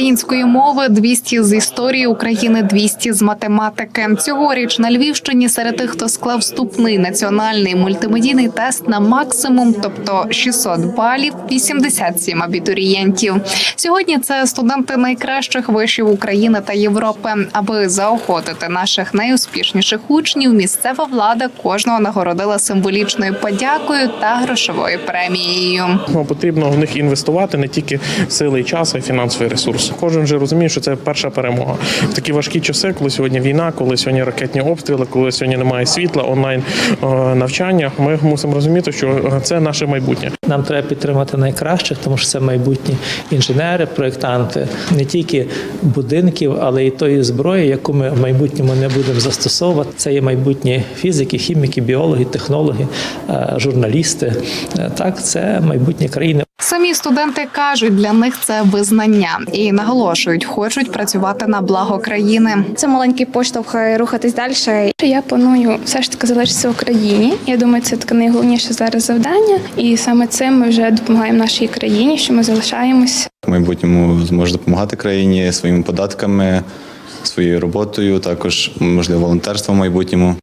Української мови 200 з історії України, 200 з математики. Цьогоріч на Львівщині серед тих, хто склав вступний національний мультимедійний тест на максимум, тобто 600 балів, 87 абітурієнтів. Сьогодні це студенти найкращих вишів України та Європи. Аби заохотити наших найуспішніших учнів, місцева влада кожного нагородила символічною подякою та грошовою премією. Потрібно в них інвестувати не тільки сили час, а й фінансовий ресурс. Кожен вже розуміє, що це перша перемога в такі важкі часи, коли сьогодні війна, коли сьогодні ракетні обстріли, коли сьогодні немає світла, онлайн е, навчання. Ми мусимо розуміти, що це наше майбутнє. Нам треба підтримати найкращих, тому що це майбутні інженери, проєктанти не тільки будинків, але й тої зброї, яку ми в майбутньому не будемо застосовувати. Це є майбутні фізики, хіміки, біологи, технологи, е, журналісти. Е, Так, це майбутнє країни. Самі студенти кажуть, для них це визнання і наголошують, хочуть працювати на благо країни. Це маленький поштовх е, рухатись далі. Я планую все ж таки залишитися в Україні. Я думаю, це таке найголовніше зараз завдання, і саме цим ми вже допомагаємо нашій країні, що ми залишаємось. в майбутньому зможе допомагати країні своїми податками, своєю роботою, також можливо волонтерством в майбутньому.